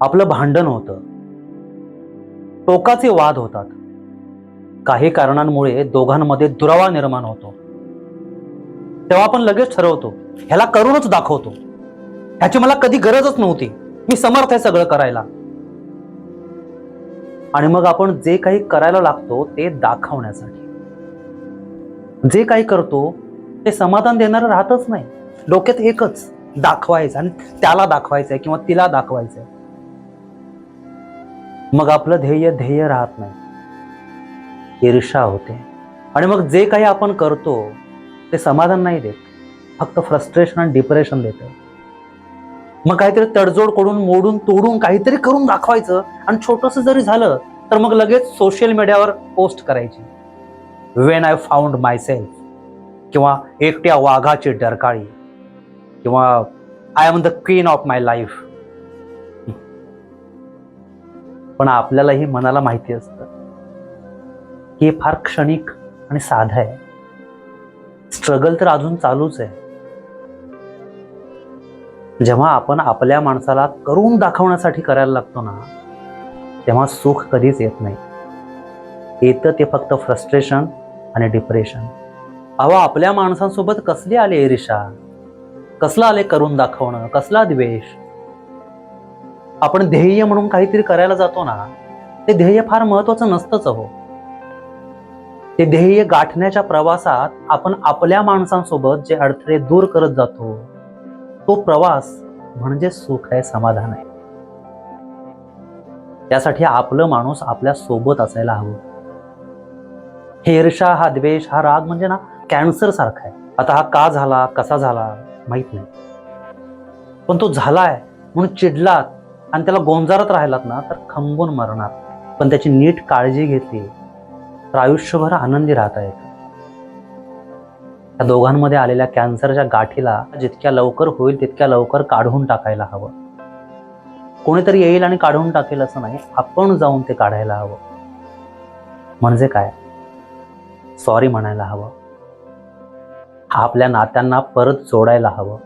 आपलं भांडण होतं. टोकाचे वाद होतात. काही कारणांमुळे दोघांमध्ये दुरावा निर्माण होतो. तेव्हा आपण लगेच ठरवतो ह्याला करूनच दाखवतो. ह्याची मला कधी गरजच नव्हती. मी समर्थ आहे सगळं करायला. आणि मग आपण जे काही करायला लागतो ते दाखवण्यासाठी. जे काही करतो ते समाधान देणारं राहतच नाही. डोक्यात एकच दाखवायचं आणि त्याला दाखवायचंय किंवा तिला दाखवायचंय. मग आपलं ध्येय ध्येय राहत नाही. ईर्षा होते. आणि मग जे काही आपण करतो ते समाधान नाही देत. फक्त फ्रस्ट्रेशन आणि डिप्रेशन देतं. मग काहीतरी तडजोड करून मोडून तोडून काहीतरी करून दाखवायचं आणि छोटस जरी झालं तर मग लगेच सोशल मीडियावर पोस्ट करायची. When I found myself किंवा एकट्या वाघाची डरकाळी किंवा I am the queen of my life पण आपल्यालाही मनाला माहिती असतं. की हे फार क्षणिक आणि साधं आहे. स्ट्रगल तर अजून चालूच आहे. जेव्हा आपण आपल्या माणसाला करून दाखवण्यासाठी करायला लागतो ना तेव्हा सुख कधीच येत नाही. येतं ते फक्त फ्रस्ट्रेशन आणि डिप्रेशन. अहो आपल्या माणसांसोबत कसली आले रिषा कसलं आले करून दाखवणं? कसला द्वेष? आपण ध्येय म्हणून काहीतरी करायला जातो ना ते ध्येय फार महत्वाचं नसतंच हो ते ध्येय गाठण्याच्या प्रवासात आपण आपल्या माणसांसोबत जे अडथळे दूर करत जातो तो प्रवास म्हणजे सुख आहे समाधान आहे. त्यासाठी आपलं माणूस आपल्यासोबत असायला हवं. हे ईर्षा हा द्वेष हा राग म्हणजे ना कॅन्सर सारखा आहे. आता हा का झाला कसा झाला माहीत नाही. पण तो झालाय म्हणून चिडलात आणि त्याला गोंजारत राहिलात ना तर खंबून मरणार. पण त्याची नीट काळजी घेतली तर आयुष्यभर आनंदी राहता येतं. त्या दोघांमध्ये आलेल्या कॅन्सरच्या गाठीला जितक्या लवकर होईल तितक्या लवकर काढून टाकायला हवं. कोणीतरी येईल आणि काढून टाकेल असं नाही आपण जाऊन ते काढायला हवं. म्हणजे काय? सॉरी म्हणायला हवं. आपल्या नात्यांना परत जोडायला हवं.